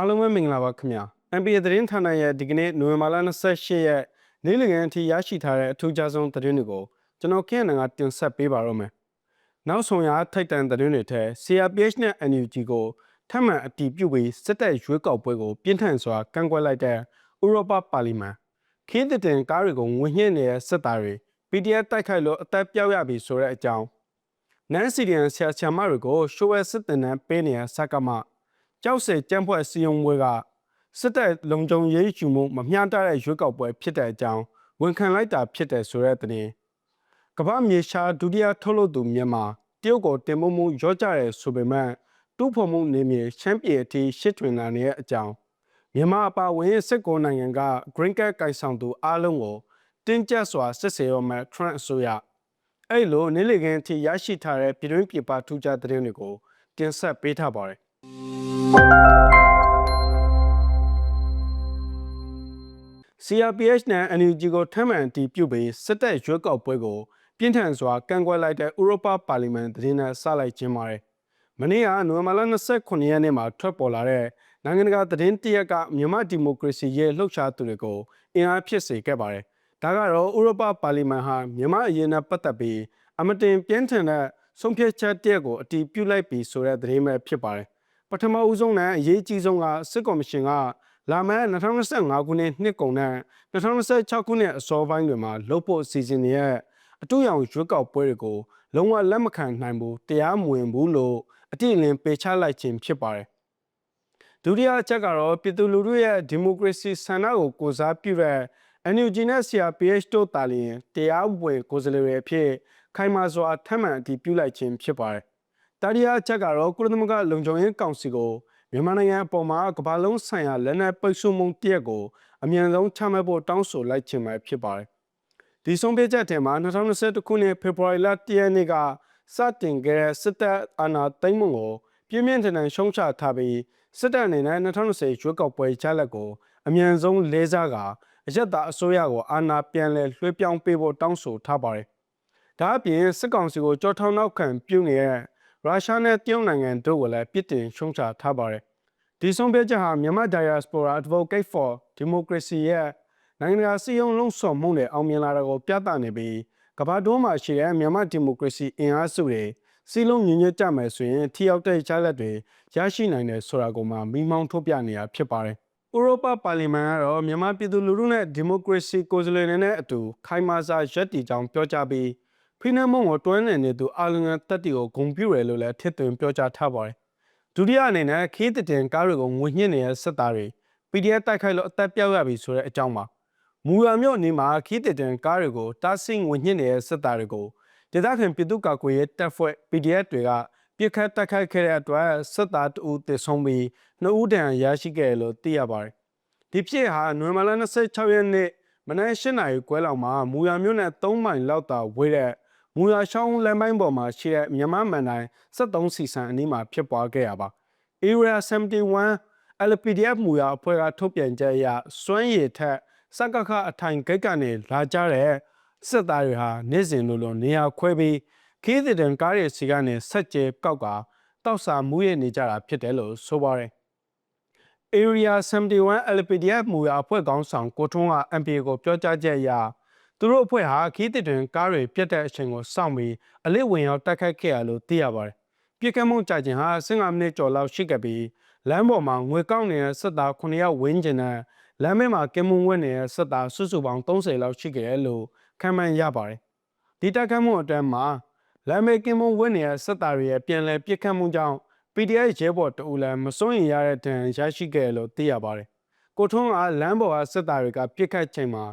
အားလုံးပဲမင်္ဂလာပါခင်ဗျာ NBA သတင်းဌာနရဲ့ဒီကနေ့နိုဝင်ဘာလ28ရက်နေ့လည်ခင်းအထိရရှိထားတဲ့အထူးခြားဆုံးသတင်းတွေကိုကျွန်တော်ခင်းနန်ကတင်ဆက်ပေးပါတော့မယ်နောက်ဆုံးရထိုက်တန်သတင်းတွေထဲ CRPH နဲ့ NUG ကိုထပ်မံအတည်ပြုပြီးစစ်တပ်ရွေးကောက်ပွဲကိုပြင်းထန်စွာကန့်ကွက်လိုက်တဲ့ဥရောပပါလီမန်ခင်းတဲ့တင်ကားတွေကိုငွေညှစ်နေတဲ့စစ်သားတွေ PDF တိုက်ခိုက်လို့အသက်ပြောက်ရပြီဆိုတဲ့အကြောင်းနန်စီဒီယန်ဆရာဆရာမတွေကိုရှိုးဝဲစစ်တင်နဲ့ပေးနေတဲ့စက်ကမ ကြောက်စဲကြမ်းဖွဲ့စီယုံပွဲကစစ်တပ်လုံခြုံရေးယူမှုမမျှတတဲ့ရွေးကောက်ပွဲဖြစ်တဲ့အကြောင်းဝန်ခံလိုက်တာဖြစ်တဲ့ဆိုတဲ့သတင်းကမ္ဘာမြေရှားဒုတိယထုတ်လုပ်သူမြန်မာတရုတ်ကိုတင်မို့မှုရော့ကြရဲဆိုပေမဲ့တူးဖော်မှုနေမြေရှမ်းပြည်အထိရှစ်တွင်လာနေတဲ့အကြောင်းမြန်မာအပါအဝင်စစ်ကိုနိုင်ငံက Green Card ကိုင်ဆောင်သူအားလုံးကိုတင်းကျပ်စွာစစ်ဆေးရမယ့် Trump အစိုးရအဲ့လိုနေ့လည်ခင်းအထိရရှိထားတဲ့ပြည်တွင်းပြည်ပထူးခြားသတင်းတွေကိုတင်ဆက်ပေးထားပါတယ် CRPH နဲ့ NUG ကိုထပ်မံအတည်ပြုပြီးစစ်တပ်ရွေးကောက်ပွဲကိုပြင်းထန်စွာကန့်ကွက်လိုက်တဲ့ဥရောပပါလီမန်သတင်းနဲ့စလိုက်ခြင်းပါတယ်။မနေ့ကနိုဝင်ဘာလ29ရက်နေ့မှာထွက်ပေါ်လာတဲ့နိုင်ငံတကာသတင်းတရက်ကမြန်မာဒီမိုကရေစီရဲ့လှုပ်ရှားသူတွေကိုအင်အားဖြစ်စေခဲ့ပါတယ်။ဒါကတော့ဥရောပပါလီမန်ဟာမြန်မာအရေးနဲ့ပတ်သက်ပြီးအမတင်ပြင်းထန်တဲ့ဆုံးဖြတ်ချက်တရက်ကိုအတည်ပြုလိုက်ပြီးဆိုတဲ့သတင်းပဲဖြစ်ပါတယ်။ ပထမဦးဆုံးနဲ့အရေးကြီးဆုံးကစစ်ကော်မရှင်ကလာမယ့်2025ခုနှစ်နှစ်ကုန်နဲ့2026ခုနှစ်အစောပိုင်းတွေမှာလုပ်ဖို့စီစဉ်နေတဲ့အတူရောင်ရွေးကောက်ပွဲတွေကိုလုံးဝလက်မခံနိုင်ဘူးတရားမဝင်ဘူးလို့အတိအလင်းပေချလိုက်ခြင်းဖြစ်ပါတယ်။ဒုတိယအချက်ကတော့ပြည်သူလူထုရဲ့ဒီမိုကရေစီဆန္ဒကိုကိုစားပြုတဲ့ NUG နဲ့ CRPH တို့တာလျင်တရားဝင်ကိုယ်စားလှယ်တွေအဖြစ်ခိုင်မာစွာထပ်မံအတည်ပြုလိုက်ခြင်းဖြစ်ပါတယ်။ တတိယအချက်ကတော့ကုလသမဂ္ဂလုံခြုံရေးကောင်စီကိုမြန်မာနိုင်ငံအပေါ်မှာကမ္ဘာလုံးဆိုင်ရာလက်နက်ပိတ်ဆို့မှုတရက်ကိုအမြန်ဆုံးချမှတ်ဖို့တောင်းဆိုလိုက်ခြင်းပဲဖြစ်ပါတယ်။ဒီဆုံးဖြတ်ချက်ထဲမှာ2021ခုနှစ်ဖေဖော်ဝါရီလ1ရက်နေ့ကစတင်ခဲ့တဲ့စစ်တပ်အာဏာသိမ်းမှုကိုပြင်းပြင်းထန်ထန်ရှုံချထားပြီးစစ်တပ်အနေနဲ့2020ရွေးကောက်ပွဲချလက်ကိုအမြန်ဆုံးလေးစားကအရက်သားအစိုးရကိုအာဏာပြန်လည်လွှဲပြောင်းပေးဖို့တောင်းဆိုထားပါတယ်။ဒါအပြင်စစ်ကောင်စီကိုကြောထောင်နောက်ခံပြုနေတဲ့ ရုရှားနဲ့တရုတ်နိုင်ငံတို့ကိုလည်းပြစ်တင်ရှုံချထားပါတယ်။ဒီဆုံးဖြတ်ချက်ဟာမြန်မာ Diaspora Advocate for Democracy ရဲ့နိုင်ငံတကာစည်းရုံးလုံးဆောင်မှုနဲ့အောင်မြင်လာတာကိုပြသနေပြီးကမ္ဘာတွင်းမှာရှိတဲ့မြန်မာဒီမိုကရေစီအင်အားစုတွေစီလုံးညွညွတ်ကြမယ်ဆိုရင်ထိရောက်တဲ့ကြားလက်တွေရရှိနိုင်တယ်ဆိုတာကိုမှမိမောင်းထုတ်ပြနေတာဖြစ်ပါတယ်။ဥရောပပါလီမန်ကတော့မြန်မာပြည်သူလူထုနဲ့ဒီမိုကရေစီကိုယ်စားလှယ်တွေနဲ့အတူခိုင်မာစွာရပ်တည်ကြောင်းပြောကြားပြီး ဖိနှိပ်မှုကိုတွန်းလှန်နေသူအာလုံငန်းတက်တီကိုဂုဏ်ပြုရလို့လည်းထစ်သွင်းပြောကြားထားပါတယ်။ဒုတိယအနေနဲ့ခီးတတင်ကားတွေကိုငွေညှစ်နေတဲ့စစ်သားတွေ PDF တိုက်ခိုက်လို့အသက်ပြောက်ရပြီဆိုတဲ့အကြောင်းပါ။မူရမြို့နေမှာခီးတတင်ကားတွေကိုတားဆီးငွေညှစ်နေတဲ့စစ်သားတွေကိုဒေသခံပြည်သူ့ကာကွယ်ရေးတပ်ဖွဲ့ PDF တွေကပြစ်ခတ်တိုက်ခိုက်ခဲ့တဲ့အတွက်စစ်သားတဦးသေဆုံးပြီးနှစ်ဦးတန်ရရှိခဲ့တယ်လို့သိရပါတယ်။ဒီဖြစ်ဟာနိုဝင်ဘာလ26ရက်နေ့မနက်၈နာရီခွဲလောက်မှာမူရမြို့နယ်3မိုင်လောက်သာဝေးတဲ့ မူရရှောင်းလမ်းပိုင်းပေါ်မှာရှိတဲ့မြန်မာမန်တိုင်း73စီဆန်အနီးမှာဖြစ်ပွားခဲ့ရပါ Area 71 LPDF မူရအဖွဲ့ကထုတ်ပြန်ချက်အရစွမ်းရည်ထက်စကခအထိုင်ဂိတ်ကနေလာကြတဲ့စစ်သားတွေဟာနေ့စဉ်လိုလိုနေရာခွဲပြီးခီးတဲ့တန်ကားရဲ့စီကနေဆက်ကျဲကောက်ကတောက်စာမူးရနေကြတာဖြစ်တယ်လို့ဆိုပါတယ်။ Area 71 LPDF မူရအဖွဲ့ကောင်းဆောင်ကိုထွန်းက MPA ကိုပြောကြားချက်အရ သူတို့အဖွဲ့ဟာခီးတဲ့တွင်ကားတွေပြတ်တဲ့အချိန်ကိုစောင့်ပြီးအလစ်ဝင်ရောက်တိုက်ခိုက်ခဲ့ရလို့သိရပါတယ်။ပြစ်ခတ်မှုကြာခြင်းဟာ15မိနစ်ကျော်လောက်ရှိခဲ့ပြီးလမ်းပေါ်မှာငွေကောက်နေတဲ့စစ်သား9ယောက်ဝန်းကျင်နဲ့လမ်းမဲမှာကင်မွန်ဝက်နေတဲ့စစ်သားစုစုပေါင်း30လောက်ရှိခဲ့တယ်လို့ခန့်မှန်းရပါတယ်။ဒီတိုက်ခတ်မှုအတွင်းမှာလမ်းမဲကင်မွန်ဝက်နေတဲ့စစ်သားတွေရဲ့ပြန်လည်ပြစ်ခတ်မှုကြောင့် PDF ရဲဘော်တအူလည်းမစိုးရင်ရတဲ့ဒဏ်ရရှိခဲ့တယ်လို့သိရပါတယ်။ကိုထွန်းကလမ်းပေါ်ကစစ်သားတွေကပြစ်ခတ်ချိန်မှာ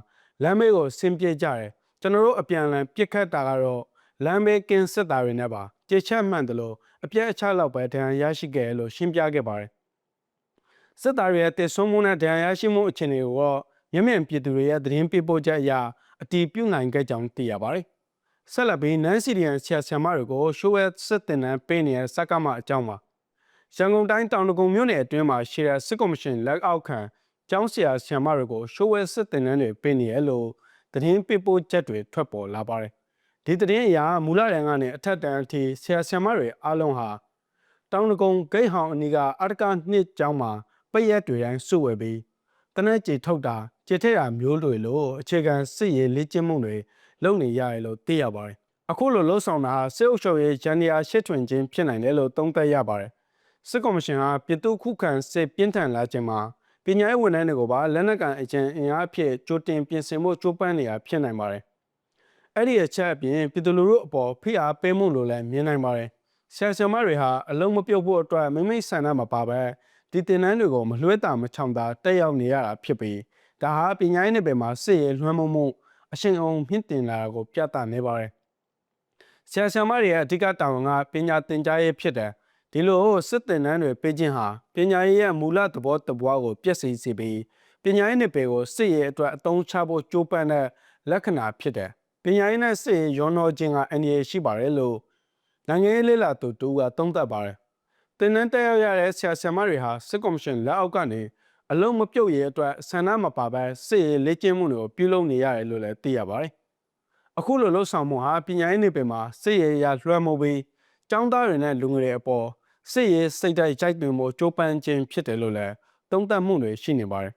လမ်းမဲကိုဆင်းပြေးကြတယ်။ကျွန်တော်တို့အပြန်အလှန်ပြစ်ခတ်တာကတော့လမ်းမဲကင်းစစ်သားတွေနဲ့ပါကြိတ်ချက်မှန်တယ်လို့အပြည့်အချလောက်ပဲဒဏ်ရာရရှိခဲ့တယ်လို့ရှင်းပြခဲ့ပါတယ်စစ်သားတွေရဲ့တည်ဆုံမှုနဲ့ဒဏ်ရာရရှိမှုအခြေအနေကိုတော့မျက်မြင်ပြည်သူတွေရဲ့သတင်းပေးပို့ချက်အရအတီးပြုနိုင်ခဲ့ကြောင်းသိရပါတယ်။ဆက်လက်ပြီးနန်းစီရီယန်ဆရာဆရာမတွေကိုရှိုးဝဲစစ်တင်နှန်းပေးနေတဲ့စက်ကမအကြောင်းပါ။ရန်ကုန်တိုင်းတောင်တကုံမြို့နယ်အတွင်းမှာရှိတဲ့စစ်ကော်မရှင်လက်အောက်ခံ ကျောင်းဆရာဆရာမတွေကိုရှိုးဝဲစစ်တင်နှန်းတွေပေးနေရလို့သတင်းပေးပို့ချက်တွေထွက်ပေါ်လာပါတယ်။ဒီသတင်းအရမူလရန်ကနေအထက်တန်းအထိဆရာဆရာမတွေအားလုံးဟာတောင်တကုံဂိတ်ဟောင်အနီးကအတ္တကနှစ်ကျောင်းမှာပိတ်ရက်တွေတိုင်းစုဝေပြီးတနက်ကြေထုတ်တာကြေထက်တာမျိုးတွေလို့အခြေခံစစ်ရေးလေ့ကျင့်မှုတွေလုပ်နေရတယ်လို့သိရပါတယ်။အခုလိုလှုပ်ဆောင်တာဟာစစ်အုပ်ချုပ်ရေးဂျန်နီယာရှစ်ထွင်ခြင်းဖြစ်နိုင်တယ်လို့သုံးသပ်ရပါတယ်။စစ်ကော်မရှင်ဟာပြည်သူ့ခုခံစစ်ပြင်းထန်လာခြင်းမှာ ပညာရေးဝန်ထမ်းတွေကိုပါလက်နက်ကန်အကျဉ်အင်အားဖြင့်ကြိုတင်ပြင်ဆင်မှုကြိုးပမ်းနေတာဖြစ်နိုင်ပါတယ်။အဲ့ဒီအချက်အပြင်ပြည်သူလူထုအပေါ်ဖိအားပေးမှုလို့လည်းမြင်နိုင်ပါတယ်။ဆရာဆရာမတွေဟာအလုံးမပြုတ်ဖို့အတွက်မိမိဆန္ဒမပါဘဲဒီတင်နန်းတွေကိုမလွှဲတာမချောင်တာတက်ရောက်နေရတာဖြစ်ပြီးဒါဟာပညာရေးနယ်ပယ်မှာစစ်ရေးလွှမ်းမိုးမှုအရှင်အောင်မြင့်တင်လာတာကိုပြသနေပါတယ်။ဆရာဆရာမတွေရဲ့အဓိကတာဝန်ကပညာသင်ကြားရေးဖြစ်တယ်။ ဒီလိုစစ်တင်နန်းတွေပေးခြင်းဟာပညာရေးရဲ့မူလသဘောတပွားကိုပြည့်စုံစေပြီးပညာရေးနယ်ပယ်ကိုစစ်ရေးအတွက်အသုံးချဖို့ကြိုးပမ်းတဲ့လက္ခဏာဖြစ်တယ်။ပညာရေးနဲ့စစ်ရေးရောနှောခြင်းကအန္တရာယ်ရှိပါတယ်လို့နိုင်ငံရေးလေးလာသူတူကသုံးသပ်ပါတယ်။တင်နန်းတက်ရောက်ရတဲ့ဆရာဆရာမတွေဟာစစ်ကော်မရှင်လက်အောက်ကနေအလုံးမပြုတ်ရဲ့အတွက်ဆန္ဒမပါဘဲစစ်ရေးလေ့ကျင့်မှုတွေကိုပြုလုပ်နေရတယ်လို့လည်းသိရပါတယ်။အခုလိုလှုပ်ဆောင်မှုဟာပညာရေးနယ်ပယ်မှာစစ်ရေးရာလွှမ်းမိုးပြီးကျောင်းသားတွေနဲ့လူငယ်တွေအပေါ် စစ်ရေးစိတ်ဓာတ်ကြိုက်တွင်မှုကြိုးပမ်းခြင်းဖြစ်တယ်လို့လည်းသုံးသပ်မှုတွေရှိနေပါတယ်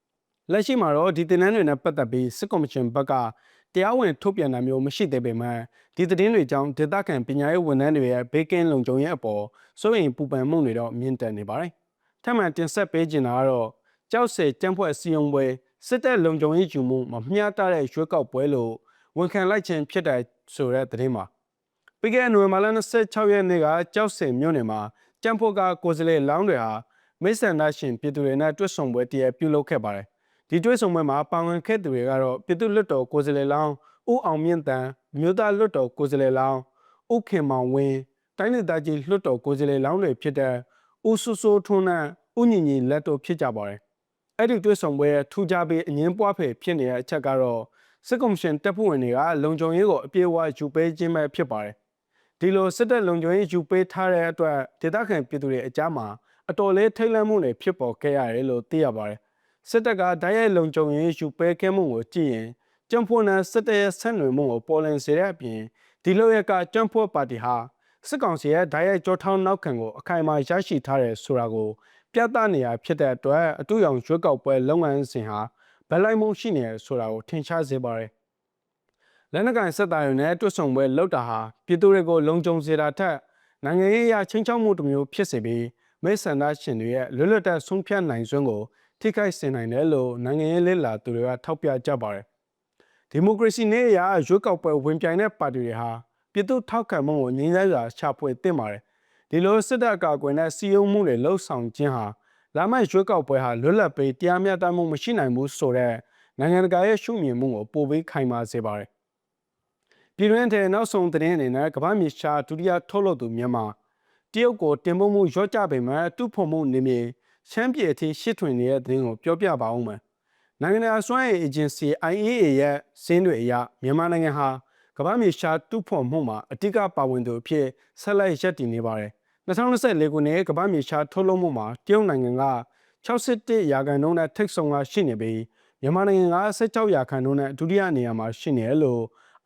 ။လက်ရှိမှာတော့ဒီတင်နန်းတွေနဲ့ပတ်သက်ပြီးစစ်ကော်မရှင်ဘက်ကတရားဝင်ထုတ်ပြန်တာမျိုးမရှိသေးပေမဲ့ဒီသတင်းတွေကြောင့်ဒေသခံပညာရေးဝန်ထမ်းတွေရဲ့ဘေးကင်းလုံခြုံရေးအပေါ်စိုးရိမ်ပူပန်မှုတွေတော့မြင့်တက်နေပါတယ်။ထပ်မံတင်ဆက်ပေးချင်တာကတော့ကြောက်စဲတန့်ဖွဲ့စီယုံပွဲစစ်တပ်လုံခြုံရေးယူမှုမမျှတတဲ့ရွေးကောက်ပွဲလို့ဝန်ခံလိုက်ခြင်းဖြစ်တဲ့ဆိုတဲ့သတင်းမှာ ပြီးခဲ့တဲ့နိုဝင်ဘာလ26ရက်နေ့ကကြောက်စင်မြို့နယ်မှာတန့်ဖွဲ့ကကိုယ်စားလှယ်လောင်းတွေဟာမိတ်ဆန္ဒရှင်ပြည်သူတွေနဲ့တွေ့ဆုံပွဲတည်းပြုလုပ်ခဲ့ပါတယ်ဒီတွေ့ဆုံပွဲမှာပါဝင်ခဲ့သူတွေကတော့ပြည်သူ့လွတ်တော်ကိုယ်စားလှယ်လောင်းဦးအောင်မြင့်တန်မြို့သားလွတ်တော်ကိုယ်စားလှယ်လောင်းဦးခင်မောင်ဝင်းတိုင်းဒေသကြီးလွတ်တော်ကိုယ်စားလှယ်လောင်းတွေဖြစ်တဲ့ဦးစိုးစိုးထွန်းနဲ့ဦးညီညီလက်တော်ဖြစ်ကြပါတယ်အဲ့ဒီတွေ့ဆုံပွဲထူးခြားပြီးအငင်းပွားဖယ်ဖြစ်နေတဲ့အချက်ကတော့စစ်ကော်မရှင်တပ်ဖွဲ့ဝင်တွေကလုံခြုံရေးကိုအပြည့်အဝယူပေးခြင်းပဲဖြစ်ပါတယ် ဒီလိုစစ်တပ်လုံခြုံရေးယူပေးထားတဲ့အတွက်ဒေသခံပြည်သူတွေအကြမ်းမှာအတော်လေးထိတ်လန့်မှုတွေဖြစ်ပေါ်ခဲ့ရတယ်လို့သိရပါတယ်စစ်တပ်ကဓာတ်ရိုက်လုံခြုံရေးယူပေးခဲ့မှုကိုကြည့်ရင်ကျန်းဖွနဲ့စစ်တပ်ရဲ့ဆက်နွယ်မှုကိုပေါ်လင်စေတဲ့အပြင်ဒီလိုရကကျန်းဖွပါတီဟာစစ်ကောင်စီရဲ့ဓာတ်ရိုက်ကြောထောင်းနောက်ခံကိုအခိုင်အမာရရှိထားတယ်ဆိုတာကိုပြသနေရဖြစ်တဲ့အတွက်အတူရောင်ရွှေကောက်ပွဲလုပ်ငန်းစဉ်ဟာဗလိုက်မှုရှိနေဆိုတာကိုထင်ရှားစေပါတယ် လက်နက်ကိုင်စစ်သားတွေနဲ့တွတ်ဆုံပွဲလောက်တာဟာပြည်သူတွေကိုလုံခြုံစေတာထက်နိုင်ငံရေးအရချင်းချောက်မှုတစ်မျိုးဖြစ်စေပြီးမိတ်ဆန္ဒရှင်တွေရဲ့လွတ်လပ်တဲ့ဆုံးဖြတ်နိုင်စွမ်းကိုထိခိုက်စေနိုင်တယ်လို့နိုင်ငံရေးလက်လာသူတွေကထောက်ပြကြပါတယ်ဒီမိုကရေစီနဲ့အရာရွေးကောက်ပွဲဝင်ပြိုင်တဲ့ပါတီတွေဟာပြည်သူထောက်ခံမှုကိုငြင်းဆဲစွာရှာဖွေသင့်ပါတယ်ဒီလိုစစ်တပ်ကာကွယ်တဲ့စီယုံမှုတွေလှုပ်ဆောင်ခြင်းဟာလာမယ့်ရွေးကောက်ပွဲဟာလွတ်လပ်ပြီးတရားမျှတမှုမရှိနိုင်ဘူးဆိုတဲ့နိုင်ငံတကာရဲ့ရှုမြင်မှုကိုပိုပြီးခိုင်မာစေပါတယ် ပြည်တွင်းတဲ့နောက်ဆုံးသတင်းအနေနဲ့ကမ္ဘာမြေရှားဒုတိယထုတ်လုပ်သူမြန်မာတရုတ်ကိုတင်ပို့မှုရော့ကျပေမဲ့တူဖို့မှုနေမြေချမ်းပြည်အထိရှစ်ထွင်နေတဲ့သတင်းကိုပြောပြပါဦးမယ်နိုင်ငံတကာစွမ်းအင်အေဂျင်စီ IAEA ရဲ့စင်းတွေအရမြန်မာနိုင်ငံဟာကမ္ဘာမြေရှားတူဖို့မှုမှာအတိကပါဝင်သူအဖြစ်ဆက်လက်ရပ်တည်နေပါတယ်2024ခုနှစ်ကမ္ဘာမြေရှားထုတ်လုပ်မှုမှာတရုတ်နိုင်ငံက61ရာခိုင်နှုန်းနဲ့ထိပ်ဆုံးကရှိနေပြီးမြန်မာနိုင်ငံက16ရာခိုင်နှုန်းနဲ့ဒုတိယနေရာမှာရှိနေတယ်လို့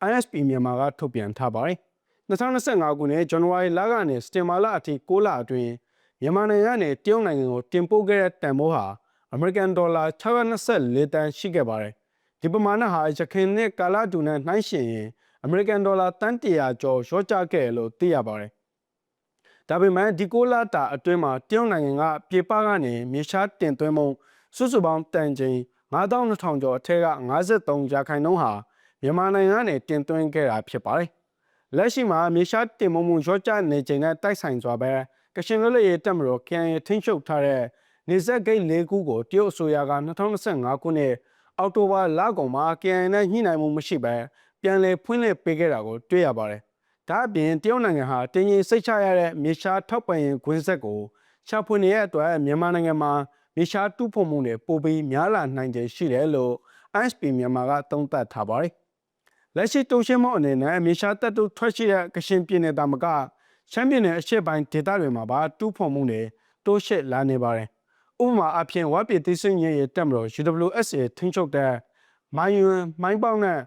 ISP မြန်မာကထုတ်ပြန်ထားပါတယ်2025ခုနှစ်ဇန်နဝါရီလကနေစတင်ဘာလအထိ6လအတွင်းမြန်မာနိုင်ငံကနေတရုတ်နိုင်ငံကိုတင်ပို့ခဲ့တဲ့တန်ဖိုးဟာအမေရိကန်ဒေါ်လာ624တန်ရှိခဲ့ပါတယ်ဒီပမာဏဟာရခိုင်နှစ်ကာလတူနဲ့နှိုင်းယှဉ်ရင်အမေရိကန်ဒေါ်လာတန်100ကျော်ရော့ကျခဲ့လို့သိရပါတယ်ဒါပေမဲ့ဒီကိုလာတာအတွင်းမှာတရုတ်နိုင်ငံကပြေပကနေမြေရှားတင်သွင်းမှုစုစုပေါင်းတန်ချိန်9200ကျော်အထက်က53ရာခိုင်နှုန်းဟာ မြန်မာနိုင်ငံကနေတင်သွင်းခဲ့တာဖြစ်ပါတယ်။လက်ရှိမှာမြေရှားတင်မှုမှုရော့ကျနေချိန်နဲ့တိုက်ဆိုင်စွာပဲကရှင်လွတ်လပ်ရေးတပ်မတော် KNY ထိန်းချုပ်ထားတဲ့နေဆက်ဂိတ်၄ခုကိုတရုတ်အစိုးရက2025ခုနှစ်အောက်တိုဘာလကုန်မှာ KNY နဲ့ညှိနှိုင်းမှုမရှိဘဲပြန်လည်ဖွင့်လှစ်ပေးခဲ့တာကိုတွေ့ရပါတယ်။ဒါအပြင်တရုတ်နိုင်ငံဟာတင်းကြီးစိတ်ချရတဲ့မြေရှားထောက်ပံ့ရေးခွင်းဆက်ကိုရှာဖွေနေတဲ့အတွက်မြန်မာနိုင်ငံမှာမြေရှားတူးဖော်မှုတွေပိုပြီးများလာနိုင်ခြေရှိတယ်လို့ ISP မြန်မာကသုံးသပ်ထားပါတယ်။ လက်ရှိတိုးရှင်းမှုအနေနဲ့မြေရှားတပ်တုထွက်ရှိတဲ့ကရှင်ပြည်နယ်တာမကရှမ်းပြည်နယ်အရှေ့ပိုင်းဒေသတွေမှာပါတူးဖော်မှုတွေတိုးရှစ်လာနေပါတယ်။ဥပမာအဖြစ်ဝါပြည်သိစင်းရဲ့တပ်မတော် UWSA ထိန်းချုပ်တဲ့မိုင်းယွန်းမိုင်းပေါက်နဲ့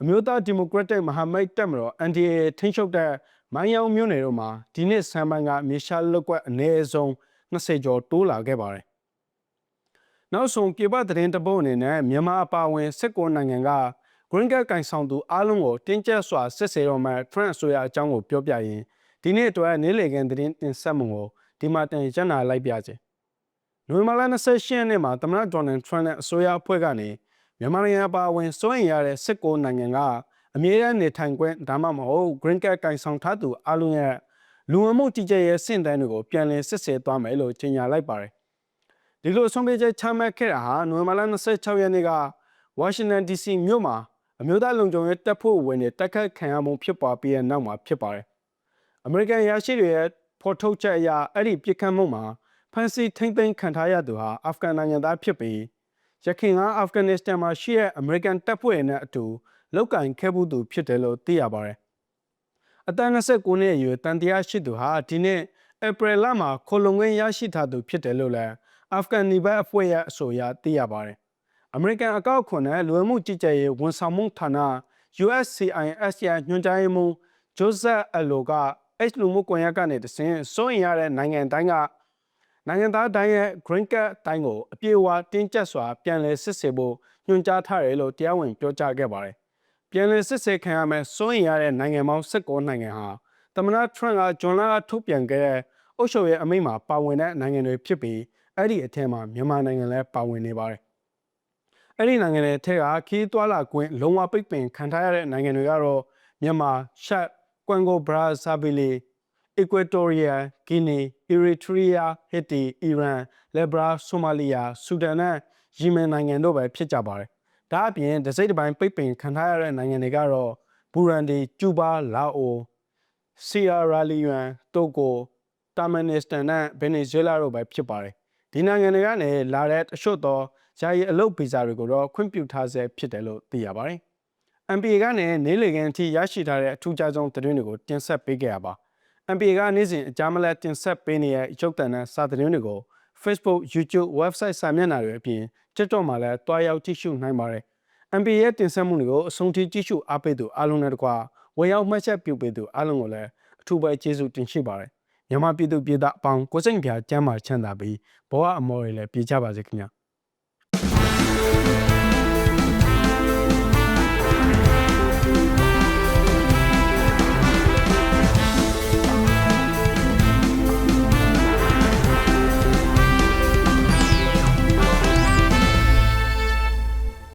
အမျိုးသားဒီမိုကရက်တစ်မဟာမိတ်တပ်မတော် NDA ထိန်းချုပ်တဲ့မိုင်းယောင်မြို့နယ်တို့မှာဒီနှစ်ဆန်းပိုင်းကမြေရှားလုတ်ကွက်အနည်းဆုံး20ကျော်တိုးလာခဲ့ပါတယ်နောက်ဆုံးပြည်ပသတင်းတပုတ်အနေနဲ့မြန်မာအပါအဝင်19နိုင်ငံက Green Card ကင်ဆောင်သူအားလုံးကိုတင်းကျပ်စွာစစ်ဆေးတော့မှ Trump အစိုးရအကြောင်းကိုပြောပြရင်ဒီနေ့အတွက်နေ့လည်ခင်းသတင်းတင်ဆက်မှုကိုဒီမှာတင်ရနာလိုက်ပြစေ။နိုဝင်ဘာလ28ရက်နေ့မှာသမ္မတဒေါ်နယ်ထရန့်နဲ့အစိုးရအဖွဲ့ကနေမြန်မာနိုင်ငံအပါအဝင်စိုးရင်ရတဲ့19နိုင်ငံကအမြဲတမ်းနေထိုင်ခွင့်ဒါမှမဟုတ် Green Card ကင်ဆောင်ထားသူအားလုံးရဲ့လူဝင်မှုကြီးကြပ်ရေးစင့်တန်းတွေကိုပြန်လည်စစ်ဆေးသွားမယ်လို့ကြေညာလိုက်ပါတယ်။ဒီလိုဆုံးဖြတ်ချက်ချမှတ်ခဲ့တာဟာနိုဝင်ဘာလ26ရက်နေ့ကဝါရှင်တန် DC မြို့မှာ အမျိုးသားလုံခြုံရေးတပ်ဖွဲ့ဝင်တွေတက်ခတ်ခံရမှုဖြစ်ပွားပြီးတဲ့နောက်မှာဖြစ်ပါတယ်။အမေရိကန်ရရှိတွေရဲ့ဖော်ထုတ်ချက်အရအဲ့ဒီပြစ်ခတ်မှုမှာဖမ်းဆီးထိမ့်သိမ်းခံထားရသူဟာအာဖဂန်နိုင်ငံသားဖြစ်ပြီးရခိုင်ကအာဖဂန်နစ္စတန်မှာရှိတဲ့အမေရိကန်တပ်ဖွဲ့တွေနဲ့အတူလောက်ကင်ခဲ့မှုသူဖြစ်တယ်လို့သိရပါတယ်။အသက်29နှစ်အရွယ်တန်တရားရှိသူဟာဒီနေ့ဧပြီလမှာခိုလုံငင်းရရှိထားသူဖြစ်တယ်လို့လည်းအာဖဂန်နေဘတ်အဖွဲ့ရဲ့အဆိုအရသိရပါတယ်။ အမေရိကန်အကောက်ခွန်နဲ့လူဝင်မှုကြီးကြပ်ရေးဝန်ဆောင်မှုဌာန USCIS ရဲ့ညွှန်ကြားရေးမှူးဂျိုဇက်အလိုက H လူမှုကွန်ရက်ကနေတဆင့်စိုးရင်ရတဲ့နိုင်ငံတိုင်းကနိုင်ငံသားတိုင်းရဲ့ Green Card တိုင်းကိုအပြည့်အဝတင်းကျပ်စွာပြန်လည်စစ်ဆေးဖို့ညွှန်ကြားထားတယ်လို့တရားဝင်ပြောကြားခဲ့ပါတယ်။ပြန်လည်စစ်ဆေးခံရမယ့်စိုးရင်ရတဲ့နိုင်ငံပေါင်း19နိုင်ငံဟာသမ္မတထရန့်ကဂျွန်လကထုတ်ပြန်ခဲ့တဲ့အုပ်ချုပ်ရေးအမိန့်မှာပါဝင်တဲ့နိုင်ငံတွေဖြစ်ပြီးအဲ့ဒီအထက်မှာမြန်မာနိုင်ငံလည်းပါဝင်နေပါတယ်။ အဲ့ဒီနိုင်ငံတွေထက်ကခီးသွွာလာကွင်းလုံးဝပိတ်ပင်ခံထားရတဲ့နိုင်ငံတွေကတော့မြန်မာရှက်ကွမ်ဂိုဘရာဇာဗီလီ Equatorial Guinea, Eritrea, Haiti, Iran, Libya, Somalia, Sudan နဲ့ Yemen နိုင်ငံတို့ပဲဖြစ်ကြပါတယ်။ဒါအပြင်ဒစိမ့်တစ်ပိုင်းပိတ်ပင်ခံထားရတဲ့နိုင်ငံတွေကတော့ဘူရန်ဒီ၊ကျူဘာ၊လာအို၊ဆီယာရာလီယွန်၊တိုဂို၊တာမန်နစ္စတန်နဲ့ဗင်နီဇွဲလားတို့ပဲဖြစ်ပါတယ်။ ဒီနိုင်ငံတွေကနေလာတဲ့တချို့သောယာယီအလုပ်ဗီဇာတွေကိုတော့ခွင့်ပြုထားဆဲဖြစ်တယ်လို့သိရပါတယ်။ MPA ကနေနေလေကန်အထိရရှိထားတဲ့အထူးခြားဆုံးသတင်းတွေကိုတင်ဆက်ပေးခဲ့ရပါ MPA ကနေ့စဉ်အကြမ်းမလက်တင်ဆက်ပေးနေတဲ့ရုပ်သံနဲ့စာသတင်းတွေကို Facebook, YouTube, website စာမျက်နှာတွေအပြင် TikTok မှာလည်းတွားရောက်ကြည့်ရှုနိုင်ပါတယ်။ MPA ရဲ့တင်ဆက်မှုတွေကိုအဆုံးထိကြည့်ရှုအားပေးသူအားလုံးနဲ့တကွာဝင်ရောက်မှတ်ချက်ပြုပေးသူအားလုံးကိုလည်းအထူးပဲကျေးဇူးတင်ရှိပါတယ်။ မြန်မာပြည်သူပြည်သားအပေါင်းကိုစိတ်ဖြာကျမ်းမာချမ်းသာပြီးဘဝအမော်တွေလည်းပြည့်ကြပါစေခင်ဗျာ။